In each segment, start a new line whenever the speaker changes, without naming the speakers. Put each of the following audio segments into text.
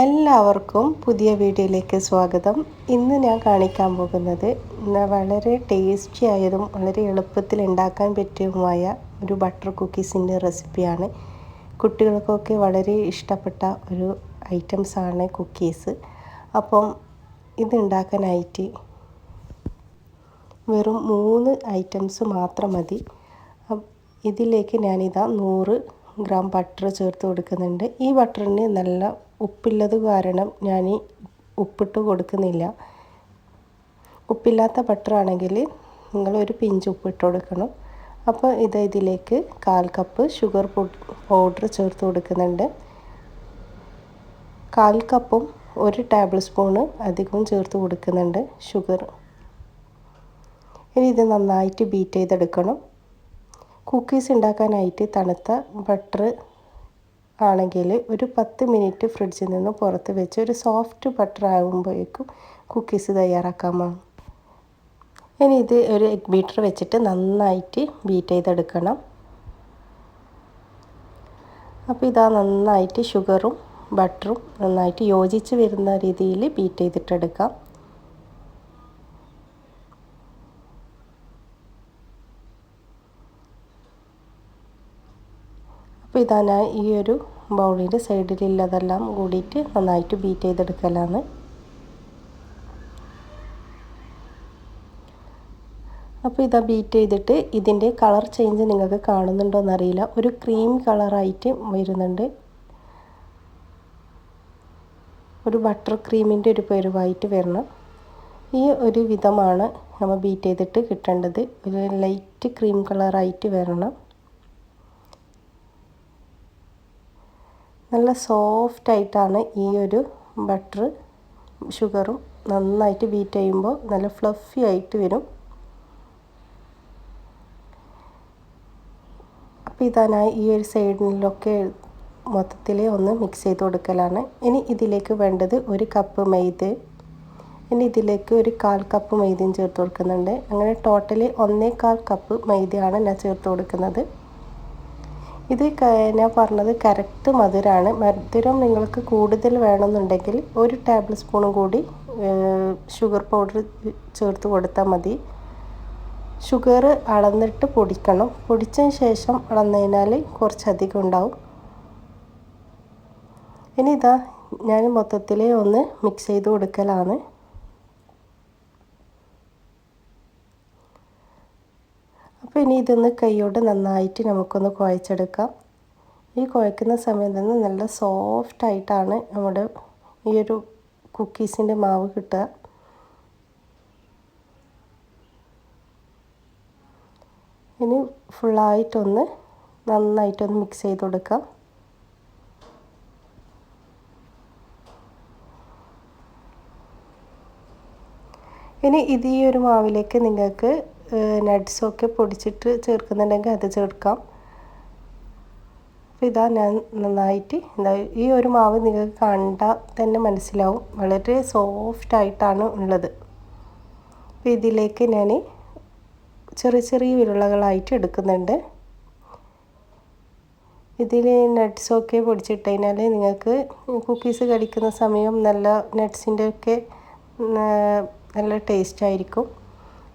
എല്ലാവർക്കും പുതിയ വീഡിയോയിലേക്ക് സ്വാഗതം. ഇന്ന് ഞാൻ കാണിക്കാൻ പോകുന്നത് വളരെ ടേസ്റ്റി ആയതും വളരെ എളുപ്പത്തിൽ ഉണ്ടാക്കാൻ പറ്റിയതുമായ ഒരു ബട്ടർ കുക്കീസിന്റെ റെസിപ്പിയാണ് കുട്ടികൾക്കൊക്കെ വളരെ ഇഷ്ടപ്പെട്ട ഒരു ഐറ്റംസാണ് കുക്കീസ് അപ്പം ഇതുണ്ടാക്കാനായിട്ട് വെറും മൂന്ന് ഐറ്റംസ് മാത്രം മതി. ഇതിലേക്ക് ഞാനിതാ നൂറ് ഗ്രാം ബട്ടർ ചേർത്ത് കൊടുക്കുന്നുണ്ട്. ഈ ബട്ടറിന് നല്ല ഉപ്പില്ലത് കാരണം ഞാൻ ഉപ്പിട്ട് കൊടുക്കുന്നില്ല. ഉപ്പില്ലാത്ത ബട്ടറാണെങ്കിൽ നിങ്ങൾ ഒരു പിഞ്ച് ഉപ്പിട്ട് കൊടുക്കണം. അപ്പോൾ ഇത് ഇതിലേക്ക് കാൽ കപ്പ് ഷുഗർ പൗഡർ ചേർത്ത് കൊടുക്കുന്നുണ്ട്. കാൽ കപ്പും ഒരു ടേബിൾ സ്പൂണ് അധികവും ചേർത്ത് കൊടുക്കുന്നുണ്ട്. ഷുഗർ ഇനി ഇത് നന്നായിട്ട് ബീറ്റ് ചെയ്തെടുക്കണം. കുക്കീസ് ഉണ്ടാക്കാനായിട്ട് തണുത്ത ബട്ടർ ആണെങ്കിൽ ഒരു പത്ത് മിനിറ്റ് ഫ്രിഡ്ജിൽ നിന്ന് പുറത്ത് വെച്ച് ഒരു സോഫ്റ്റ് ബട്ടർ ആകുമ്പോഴേക്കും കുക്കീസ് തയ്യാറാക്കാമാണ് ഇനി ഇത് ഒരു എഗ് ബീറ്റർ വെച്ചിട്ട് നന്നായിട്ട് ബീറ്റ് ചെയ്തെടുക്കണം. അപ്പോൾ ഇതാ നന്നായിട്ട് ഷുഗറും ബട്ടറും നന്നായിട്ട് യോജിച്ച് വരുന്ന രീതിയിൽ ബീറ്റ് ചെയ്തിട്ടെടുക്കാം. അപ്പോൾ ഇതാ ഞാൻ ഈ ഒരു ബൗളിന്റെ സൈഡിലുള്ളതെല്ലാം കൂടിയിട്ട് നന്നായിട്ട് ബീറ്റ് ചെയ്തെടുക്കലാണ്. അപ്പോൾ ഇതാ ബീറ്റ് ചെയ്തിട്ട് ഇതിന്റെ കളർ ചേഞ്ച് നിങ്ങൾക്ക് കാണുന്നുണ്ടോ എന്നറിയില്ല. ഒരു ക്രീം കളറായിട്ട് വരുന്നുണ്ട്. ഒരു ബട്ടർ ക്രീമിന്റെ ഒരു പരുവായിട്ട് വരണം. ഈ ഒരു വിധമാണ് നമ്മൾ ബീറ്റ് ചെയ്തിട്ട് കിട്ടേണ്ടത്. ഒരു ലൈറ്റ് ക്രീം കളറായിട്ട് വരണം. നല്ല സോഫ്റ്റ് ആയിട്ടാണ് ഈ ഒരു ബട്ടർ ഷുഗറും നന്നായിട്ട് ബീറ്റ് ചെയ്യുമ്പോൾ നല്ല ഫ്ലഫി ആയിട്ട് വരും. അപ്പോൾ ഇതാ ഈ ഒരു സൈഡിലൊക്കെ മൊത്തത്തിൽ ഒന്ന് മിക്സ് ചെയ്ത് കൊടുക്കലാണ്. ഇനി ഇതിലേക്ക് വേണ്ടത് ഒരു കപ്പ് മൈദ ഇനി ഇതിലേക്ക് ഒരു കാൽ കപ്പ് മൈദയും ചേർത്ത് കൊടുക്കുന്നുണ്ട്. അങ്ങനെ ടോട്ടലി ഒന്നേകാൽ കപ്പ് മൈദയാണ് ഞാൻ ചേർത്ത് കൊടുക്കുന്നത്. ഇത് ഞാൻ പറഞ്ഞത് കറക്റ്റ് മധുരമാണ് മധുരം നിങ്ങൾക്ക് കൂടുതൽ വേണമെന്നുണ്ടെങ്കിൽ ഒരു ടേബിൾ സ്പൂണും കൂടി ഷുഗർ പൗഡർ ചേർത്ത് കൊടുത്താൽ മതി. ഷുഗർ അളന്നിട്ട് പൊടിക്കണം. പൊടിച്ചതിന് ശേഷം അളന്നതിനാൽ കുറച്ചധികം ഉണ്ടാവും. ഇനി ഇതാ ഞാൻ മൊത്തത്തിൽ ഒന്ന് മിക്സ് ചെയ്ത് കൊടുക്കലാണ്. അപ്പോൾ ഇനി ഇതൊന്ന് കൈയോട് നന്നായിട്ട് നമുക്കൊന്ന് കുഴച്ചെടുക്കാം. ഈ കുഴക്കുന്ന സമയത്ത് നിന്ന് നല്ല സോഫ്റ്റായിട്ടാണ് നമ്മുടെ ഈ ഒരു കുക്കീസിന്റെ മാവ് കിട്ടുക. ഇനി ഫുള്ളായിട്ടൊന്ന് നന്നായിട്ടൊന്ന് മിക്സ് ചെയ്ത് കൊടുക്കാം. ഇനി ഇത് ഈ ഒരു മാവിലേക്ക് നിങ്ങൾക്ക് നട്ട്സൊക്കെ പൊടിച്ചിട്ട് ചേർക്കുന്നുണ്ടെങ്കിൽ അത് ചേർക്കാം. അപ്പോൾ ഇതാ ഞാൻ നന്നായിട്ട് എന്താ ഈ ഒരു മാവ് നിങ്ങൾക്ക് കണ്ടാൽ തന്നെ മനസ്സിലാവും. വളരെ സോഫ്റ്റ് ആയിട്ടാണ് ഉള്ളത്. അപ്പോൾ ഇതിലേക്ക് ഞാൻ ചെറിയ ചെറിയ ഉരുളകളായിട്ട് എടുക്കുന്നുണ്ട്. ഇതിൽ നട്ട്സൊക്കെ പൊടിച്ചിട്ട് കഴിഞ്ഞാൽ നിങ്ങൾക്ക് കുക്കീസ് കഴിക്കുന്ന സമയം നല്ല നട്ട്സിന്റെ ഒക്കെ നല്ല ടേസ്റ്റ് ആയിരിക്കും.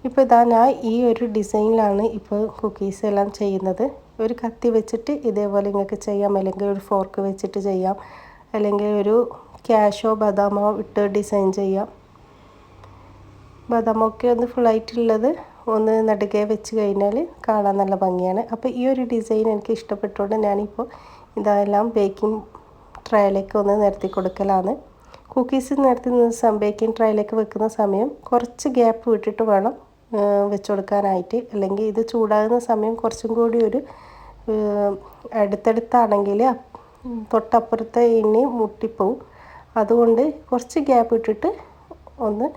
ഇപ്പോൾ ഇതാ ഞാൻ ഈ ഒരു ഡിസൈനിലാണ് ഇപ്പോൾ കുക്കീസ് എല്ലാം ചെയ്യുന്നത്. ഒരു കത്തി വെച്ചിട്ട് ഇതേപോലെ നിങ്ങൾക്ക് ചെയ്യാം. അല്ലെങ്കിൽ ഒരു ഫോർക്ക് വെച്ചിട്ട് ചെയ്യാം. അല്ലെങ്കിൽ ഒരു ക്യാഷോ ബദാമോ ഇട്ട് ഡിസൈൻ ചെയ്യാം. ബദാമൊക്കെ ഒന്ന് ഫുള്ളായിട്ടുള്ളത് ഒന്ന് നടുകെ വെച്ച് കഴിഞ്ഞാൽ കാണാൻ നല്ല ഭംഗിയാണ്. അപ്പോൾ ഈ ഒരു ഡിസൈൻ എനിക്ക് ഇഷ്ടപ്പെട്ടുകൊണ്ട് ഞാനിപ്പോൾ ഇതെല്ലാം ബേക്കിംഗ് ട്രയലേക്ക് ഒന്ന് നിരത്തി കൊടുക്കലാണ്. കുക്കീസ് നിരത്തി ബേക്കിംഗ് ട്രയലേക്ക് വെക്കുന്ന സമയം കുറച്ച് ഗ്യാപ്പ് വിട്ടിട്ട് വേണം വെച്ച് കൊടുക്കാനായിട്ട്. അല്ലെങ്കിൽ ഇത് ചൂടാകുന്ന സമയം കുറച്ചും കൂടി ഒരു അടുത്തടുത്താണെങ്കിൽ തൊട്ടപ്പുറത്തെ ഇനി മുട്ടിപ്പോവും. അതുകൊണ്ട് കുറച്ച് ഗ്യാപ്പ് ഇട്ടിട്ട് ഒന്ന്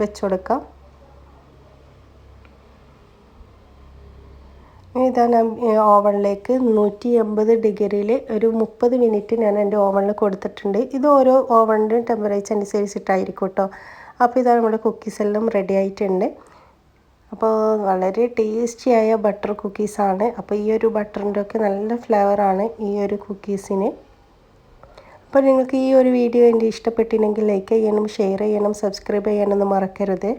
വെച്ച് കൊടുക്കാം. ഇതാ ഞാൻ ഓവണിലേക്ക് നൂറ്റി എൺപത് ഡിഗ്രിയിൽ ഒരു മുപ്പത് മിനിറ്റ് ഞാൻ എന്റെ ഓവണിൽ കൊടുത്തിട്ടുണ്ട്. ഇത് ഓരോ ഓവണിന്റെ ടെമ്പറേച്ചർ അനുസരിച്ചിട്ടായിരിക്കും കേട്ടോ അപ്പോൾ ഇതാ നമ്മുടെ കുക്കീസ് എല്ലാം റെഡി ആയിട്ടുണ്ട്. അപ്പോൾ വളരെ ടേസ്റ്റിയായ ബട്ടർ കുക്കീസാണ് അപ്പോൾ ഈ ഒരു ബട്ടറിന്റെ ഒക്കെ നല്ല ഫ്ലേവറാണ് ഈ ഒരു കുക്കീസിന് അപ്പോൾ നിങ്ങൾക്ക് ഈ ഒരു വീഡിയോ എന്റെ ഇഷ്ടപ്പെട്ടില്ലെങ്കിൽ ലൈക്ക് ചെയ്യണം ഷെയർ ചെയ്യണം സബ്സ്ക്രൈബ് ചെയ്യണമെന്ന് മറക്കരുത്.